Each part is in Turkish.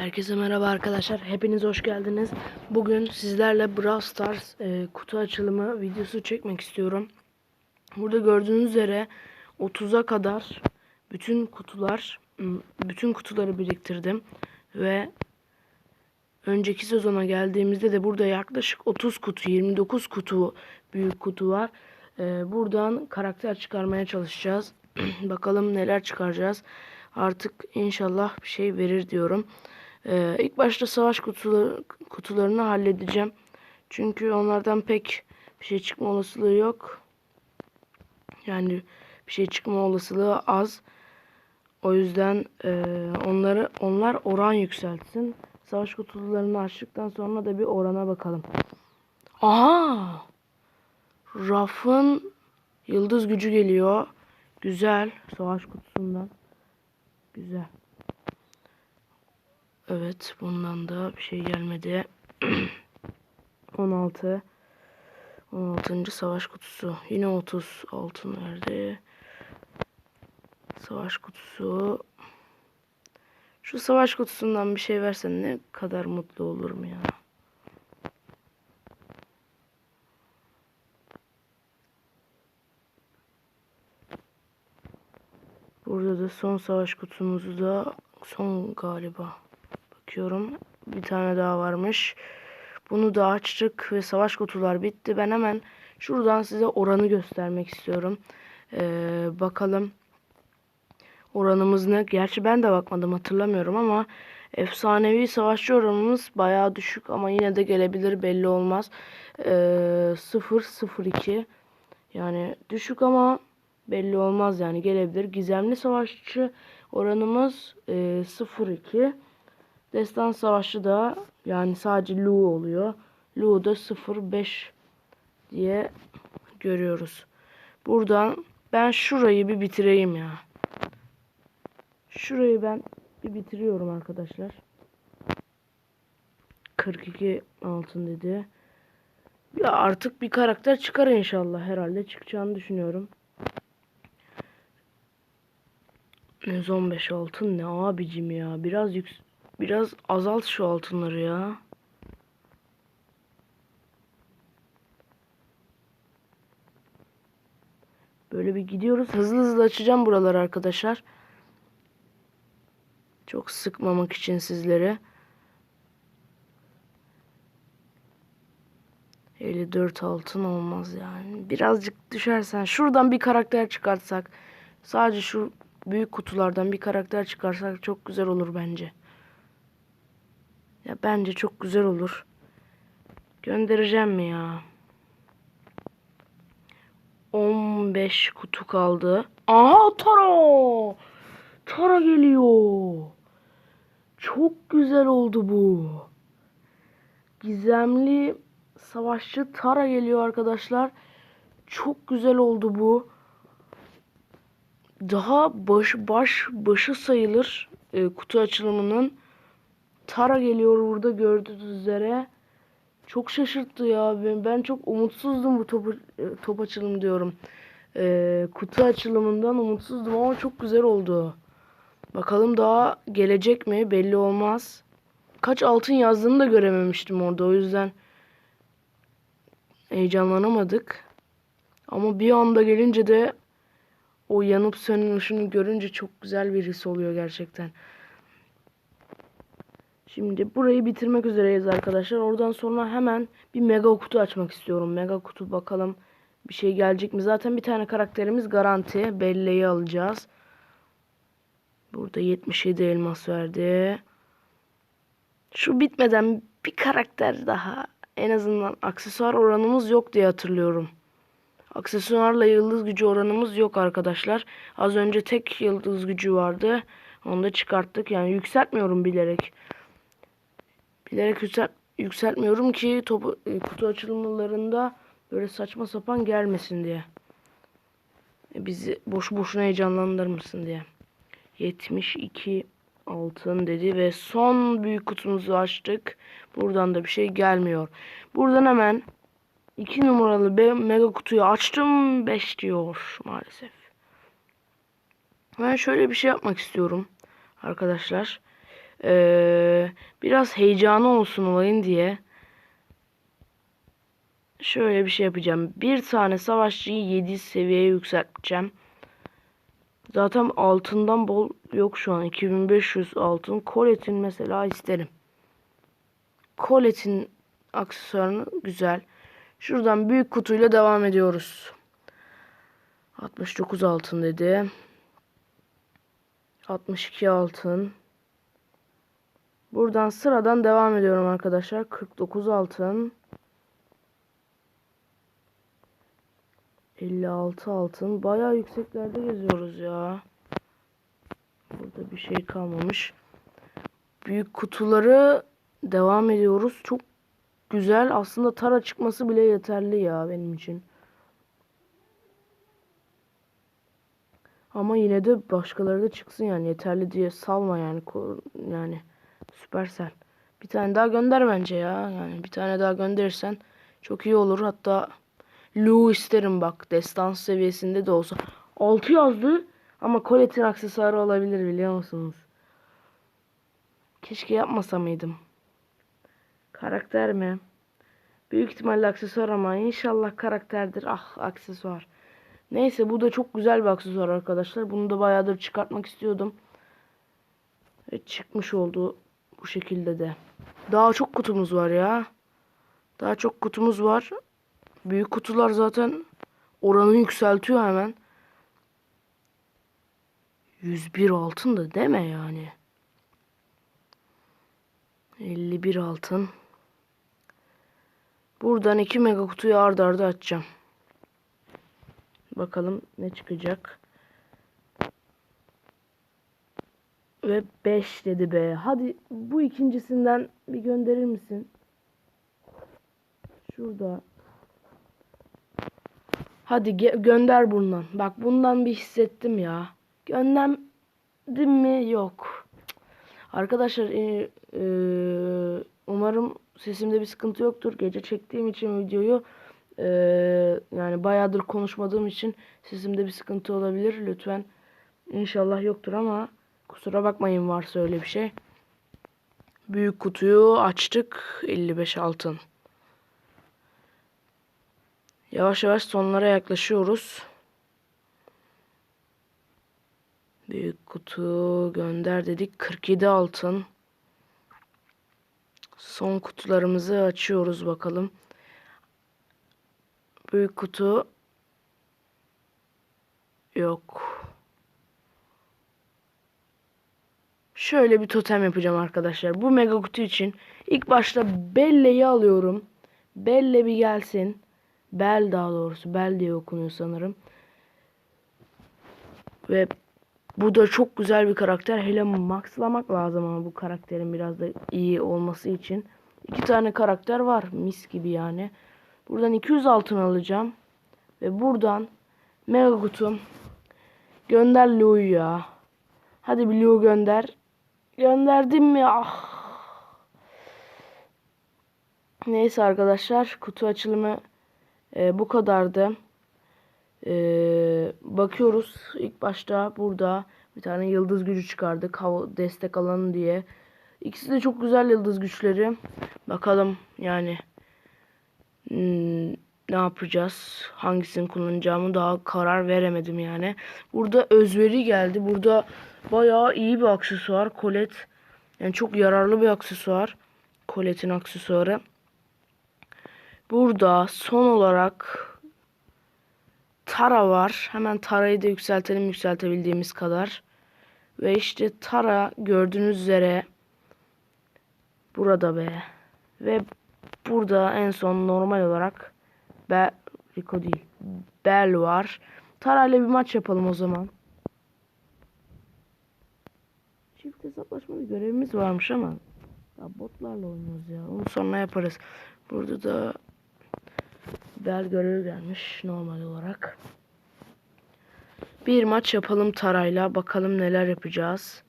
Herkese merhaba arkadaşlar. Hepiniz hoş geldiniz. Bugün sizlerle Brawl Stars e, kutu açılımı videosu çekmek istiyorum. Burada gördüğünüz üzere 30'a kadar bütün kutular bütün kutuları biriktirdim ve önceki sezona geldiğimizde de burada yaklaşık 30 kutu 29 kutu büyük kutu var. E, buradan karakter çıkarmaya çalışacağız. Bakalım neler çıkaracağız. Artık inşallah bir şey verir diyorum. Ee, ilk başta savaş kutuları, kutularını halledeceğim. Çünkü onlardan pek bir şey çıkma olasılığı yok. Yani bir şey çıkma olasılığı az. O yüzden e, onları onlar oran yükseltsin. Savaş kutularını açtıktan sonra da bir orana bakalım. Aha! Raf'ın yıldız gücü geliyor. Güzel. Savaş kutusundan. Güzel. Evet bundan da bir şey gelmedi. 16 16. savaş kutusu. Yine 30 altın verdi. Savaş kutusu. Şu savaş kutusundan bir şey versen ne kadar mutlu olurum ya. Burada da son savaş kutumuzu da son galiba. Bakıyorum. Bir tane daha varmış. Bunu da açtık ve savaş kutular bitti. Ben hemen şuradan size oranı göstermek istiyorum. Ee, bakalım oranımız ne? Gerçi ben de bakmadım hatırlamıyorum ama efsanevi savaşçı oranımız bayağı düşük ama yine de gelebilir belli olmaz. Ee, 0-0-2 yani düşük ama belli olmaz yani gelebilir. Gizemli savaşçı oranımız e, 0-2. Destan Savaşı da yani sadece Lu oluyor. Lu da 05 diye görüyoruz. Buradan ben şurayı bir bitireyim ya. Şurayı ben bir bitiriyorum arkadaşlar. 42 altın dedi. Ya artık bir karakter çıkar inşallah herhalde çıkacağını düşünüyorum. 115 altın ne abicim ya biraz yüksek Biraz azalt şu altınları ya. Böyle bir gidiyoruz. Hızlı hızlı açacağım buraları arkadaşlar. Çok sıkmamak için sizlere. 54 altın olmaz yani. Birazcık düşersen şuradan bir karakter çıkartsak. Sadece şu büyük kutulardan bir karakter çıkarsak çok güzel olur bence. Ya bence çok güzel olur. Göndereceğim mi ya? 15 kutu kaldı. Aha Tara! Tara geliyor. Çok güzel oldu bu. Gizemli savaşçı Tara geliyor arkadaşlar. Çok güzel oldu bu. Daha baş baş başı sayılır e, kutu açılımının. Tara geliyor burada gördüğünüz üzere. Çok şaşırttı ya. Ben, ben çok umutsuzdum bu top, top açılımı diyorum. Ee, kutu açılımından umutsuzdum ama çok güzel oldu. Bakalım daha gelecek mi belli olmaz. Kaç altın yazdığını da görememiştim orada. O yüzden heyecanlanamadık. Ama bir anda gelince de o yanıp sönen ışını görünce çok güzel bir his oluyor gerçekten. Şimdi burayı bitirmek üzereyiz arkadaşlar. Oradan sonra hemen bir mega kutu açmak istiyorum. Mega kutu bakalım bir şey gelecek mi? Zaten bir tane karakterimiz garanti. Belleği alacağız. Burada 77 elmas verdi. Şu bitmeden bir karakter daha. En azından aksesuar oranımız yok diye hatırlıyorum. Aksesuarla yıldız gücü oranımız yok arkadaşlar. Az önce tek yıldız gücü vardı. Onu da çıkarttık. Yani yükseltmiyorum bilerek. Bilerek yüksel, yükseltmiyorum ki topu, e, kutu açılımlarında böyle saçma sapan gelmesin diye. E, bizi boş boşuna heyecanlandırmasın diye. 72 altın dedi ve son büyük kutumuzu açtık. Buradan da bir şey gelmiyor. Buradan hemen 2 numaralı mega kutuyu açtım. 5 diyor maalesef. Ben şöyle bir şey yapmak istiyorum arkadaşlar. Ee, biraz heyecanı olsun olayın diye şöyle bir şey yapacağım. Bir tane savaşçıyı 7 seviyeye yükselteceğim. Zaten altından bol yok şu an. 2500 altın. Colette'in mesela isterim. Colette'in aksesuarını güzel. Şuradan büyük kutuyla devam ediyoruz. 69 altın dedi. 62 altın. Buradan sıradan devam ediyorum arkadaşlar. 49 altın. 56 altın. Bayağı yükseklerde geziyoruz ya. Burada bir şey kalmamış. Büyük kutuları devam ediyoruz. Çok güzel. Aslında tara çıkması bile yeterli ya benim için. Ama yine de başkaları da çıksın yani yeterli diye salma yani yani Supercell. Bir tane daha gönder bence ya. Yani bir tane daha gönderirsen çok iyi olur. Hatta Lu isterim bak. Destans seviyesinde de olsa. 6 yazdı ama Colette'in aksesuarı olabilir biliyor musunuz? Keşke yapmasa mıydım? Karakter mi? Büyük ihtimalle aksesuar ama inşallah karakterdir. Ah aksesuar. Neyse bu da çok güzel bir aksesuar arkadaşlar. Bunu da bayağıdır çıkartmak istiyordum. Ve çıkmış oldu bu şekilde de. Daha çok kutumuz var ya. Daha çok kutumuz var. Büyük kutular zaten oranı yükseltiyor hemen. 101 altın da deme yani. 51 altın. Buradan 2 mega kutuyu arda arda açacağım. Bakalım ne çıkacak. Ve 5 dedi be. Hadi bu ikincisinden bir gönderir misin? Şurada. Hadi gönder bundan. Bak bundan bir hissettim ya. Gönderdim mi? Yok. Arkadaşlar e, e, umarım sesimde bir sıkıntı yoktur. Gece çektiğim için videoyu e, yani bayağıdır konuşmadığım için sesimde bir sıkıntı olabilir. Lütfen inşallah yoktur ama kusura bakmayın varsa öyle bir şey. Büyük kutuyu açtık. 55 altın. Yavaş yavaş sonlara yaklaşıyoruz. Büyük kutu gönder dedik. 47 altın. Son kutularımızı açıyoruz bakalım. Büyük kutu yok. Şöyle bir totem yapacağım arkadaşlar. Bu mega kutu için ilk başta Belle'yi alıyorum. Belle bir gelsin. Bel daha doğrusu. Bel diye okunuyor sanırım. Ve bu da çok güzel bir karakter. Hele maxlamak lazım ama bu karakterin biraz da iyi olması için. İki tane karakter var. Mis gibi yani. Buradan 200 altın alacağım. Ve buradan mega kutum. Gönder Lu'yu ya. Hadi bir Lu gönder. Gönderdim mi? Ah. Neyse arkadaşlar. Kutu açılımı e, bu kadardı. E, bakıyoruz. İlk başta burada bir tane yıldız gücü çıkardık. Hava destek alanı diye. İkisi de çok güzel yıldız güçleri. Bakalım yani hmm, ne yapacağız? Hangisini kullanacağımı daha karar veremedim yani. Burada özveri geldi. Burada bayağı iyi bir aksesuar. Colette. Yani çok yararlı bir aksesuar. Colette'in aksesuarı. Burada son olarak Tara var. Hemen Tara'yı da yükseltelim yükseltebildiğimiz kadar. Ve işte Tara gördüğünüz üzere burada be. Ve burada en son normal olarak Be Rico değil. Bell var. Tara ile bir maç yapalım o zaman. Çift hesaplaşma bir görevimiz varmış ama ya botlarla oynuyoruz ya. Onu sonra yaparız. Burada da Bel görevi gelmiş normal olarak. Bir maç yapalım Tara'yla. Bakalım neler yapacağız.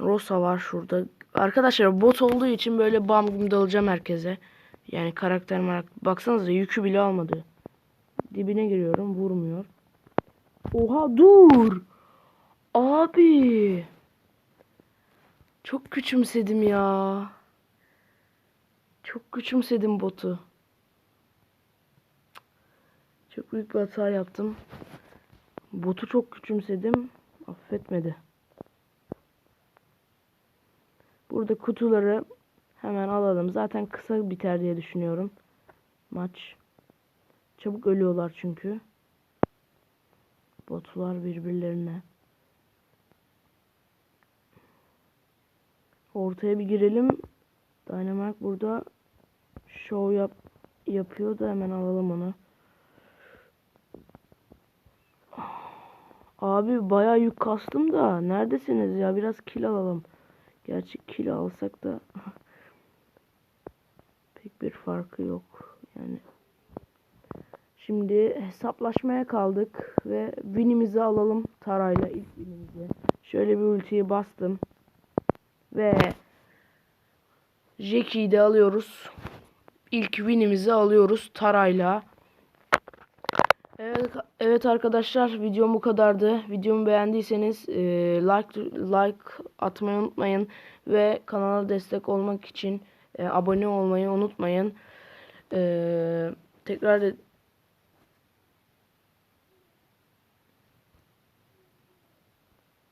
Rosa var şurada. Arkadaşlar bot olduğu için böyle bam gibi dalacağım herkese. Yani karakter merak. Baksanıza yükü bile almadı. Dibine giriyorum vurmuyor. Oha dur. Abi. Çok küçümsedim ya. Çok küçümsedim botu. Çok büyük bir hata yaptım. Botu çok küçümsedim. Affetmedi. Burada kutuları hemen alalım. Zaten kısa biter diye düşünüyorum. Maç. Çabuk ölüyorlar çünkü. Botlar birbirlerine. Ortaya bir girelim. Dynamite burada şov yap yapıyor da hemen alalım onu. Abi bayağı yük kastım da neredesiniz ya biraz kill alalım. Gerçi kill alsak da pek bir farkı yok. Yani şimdi hesaplaşmaya kaldık ve winimizi alalım Tarayla ilk winimizi. Şöyle bir ultiyi bastım. Ve Jackie'yi de alıyoruz. İlk winimizi alıyoruz Tarayla. Evet, evet arkadaşlar videom bu kadardı. Videomu beğendiyseniz e, like like atmayı unutmayın ve kanala destek olmak için e, abone olmayı unutmayın. E, tekrar